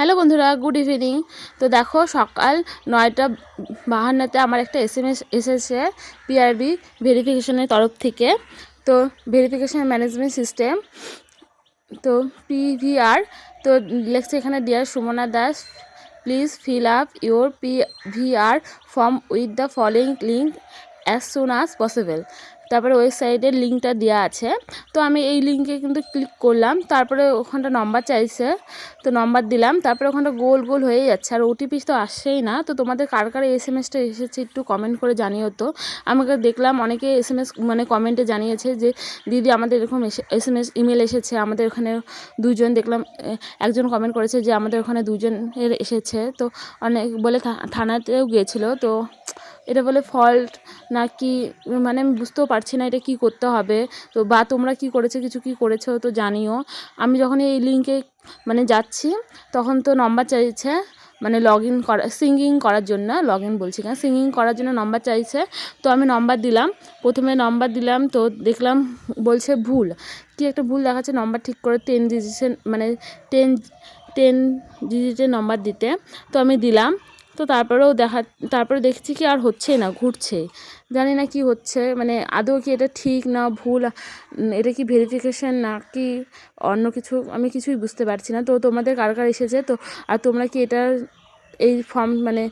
Hello বন্ধুরা, good evening. তো দেখো, সকাল নয়টা বাহান্নতে আমার একটা এস এম এস এসেছে পিআরবি ভেরিফিকেশনের তরফ থেকে। তো ভেরিফিকেশন ম্যানেজমেন্ট সিস্টেম, তো পিভিআর, তো লেখছে এখানে dear Sumana Das please fill up your PVR form with the following link as soon as possible তারপরে ওয়েবসাইটের লিঙ্কটা দেওয়া আছে। তো আমি এই লিঙ্কে কিন্তু ক্লিক করলাম, তারপরে ওখানটা নম্বর চাইছে, তো নম্বর দিলাম, তারপরে ওখানটা গোল গোল হয়ে যাচ্ছে। আর ওটিপি তো আসছেই না, তো তোমাদের কার কার এস এম এসটা এসেছে একটু কমেন্ট করে জানিও তো। আমাকে দেখলাম অনেকে এস এম এস মানে কমেন্টে জানিয়েছে যে, দিদি, আমাদের এরকম এস এম এস ইমেল এসেছে, আমাদের ওখানে দুজন দেখলাম একজন কমেন্ট করেছে যে, আমাদের ওখানে দুজনের এসেছে। তো অনেক বলে থানাতেও গিয়েছিল, তো এটা বলে ফল্ট না কি মানে আমি বুঝতেও পারছি না এটা কি করতে হবে। তো বা তোমরা কি করেছ, কিছু কি করেছ তো জানিও। আমি যখন এই লিঙ্কে মানে যাচ্ছি, তখন তো নম্বর চাইছে মানে লগ ইন করা সিঙ্গিং করার জন্য লগ ইন বলছি কেন সিঙ্গিং করার জন্য নম্বর চাইছে। তো আমি নম্বর দিলাম, প্রথমে নম্বর দিলাম, তো দেখলাম বলছে ভুল। কি একটা ভুল দেখাচ্ছে নম্বর ঠিক করে টেন ডিজিটের মানে টেন টেন ডিজিটের নম্বর দিতে। তো আমি দিলাম তো তারপরেও দেখা তারপরে দেখছি কি আর হচ্ছে না, ঘুরছে। জানি না কি হচ্ছে মানে আদৌ কি এটা ঠিক না, ভুল এটা কি ভেরিফিকেশান না কি, অন্য কিছু, আমি কিছুই বুঝতে পারছি না। তো তোমাদের কার কার এসেছে? তো, আর তোমরা কি এটা, এই ফর্ম মানে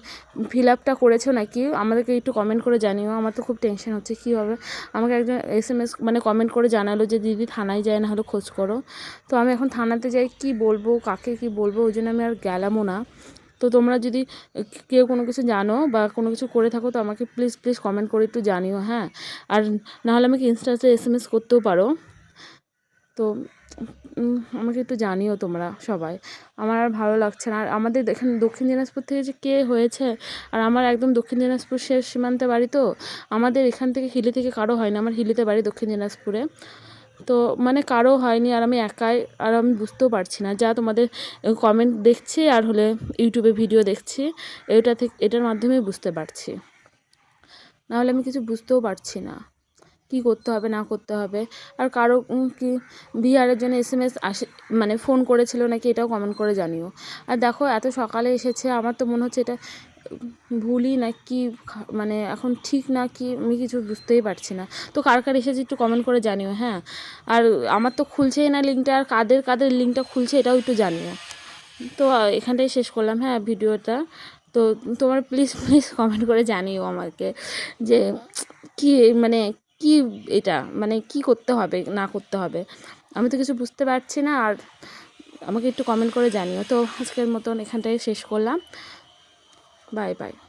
ফিল আপটা করেছ নাকি? আমাদেরকে একটু কমেন্ট করে জানিও, আমার তো খুব টেনশন হচ্ছে, কী হবে? আমাকে একজন এস এম এস মানে কমেন্ট করে জানালো যে, দিদি থানায় যায় না হলে খোঁজ করো। তো আমি এখন থানাতে যাই, কি বলব, কাকে কি বলব, ওই জন্য আমি আর গেলামও না। তো তোমরা যদি কেউ কোনো কিছু জানো বা কোনো কিছু করে থাকো, তো আমাকে প্লিজ প্লিজ কমেন্ট করে একটু জানিও হ্যাঁ? আর নাহলে আমাকে ইনস্টাতে এস এম এস করতেও পারো। তো আমাকে একটু জানিও তোমরা সবাই। আমার আর ভালো লাগছে না। আর আমাদের এখানে দক্ষিণ দিনাজপুর থেকে যে কে হয়েছে, আর আমার একদম দক্ষিণ দিনাজপুর শেষ সীমান্তে বাড়ি তো, আমাদের এখান থেকে হিলি থেকে কারও হয় না আমার হিলিতে বাড়ি দক্ষিণ দিনাজপুরে। তো মানে কারও হয়নি আর আমি একাই আর আমি বুঝতেও পারছি না। যা তোমাদের কমেন্ট দেখছি আর হলে ইউটিউবে ভিডিও দেখছি, এটা থেকে, এটার মাধ্যমেই বুঝতে পারছি। নাহলে আমি কিছু বুঝতেও পারছি না। কী করতে হবে, না করতে হবে? আর কারও কি বিহারের জন্য এস এম এস আসে মানে ফোন করেছিল নাকি এটাও কমেন্ট করে জানিও। আর দেখো, এত সকালে এসেছে, আমার তো মনে হচ্ছে এটা ভুলই না, কি মানে এখন ঠিক না কি, আমি কিছু বুঝতেই পারছি না। তো কার কার এসেছে একটু কমেন্ট করে জানিও হ্যাঁ? আর আমার তো খুলছেই না লিঙ্কটা আর কাদের কাদের লিঙ্কটা খুলছে এটাও একটু জানিও। তো এখানটাই শেষ করলাম হ্যাঁ ভিডিওটা। তো তোমার প্লিজ প্লিজ কমেন্ট করে জানিও আমাকে যে কি মানে কি এটা মানে কি করতে হবে, না করতে হবে। আমি তো কিছু বুঝতে পারছি না, আর আমাকে একটু কমেন্ট করে জানিও। তো আজকের মতন এখানটায় শেষ করলাম। 拜拜。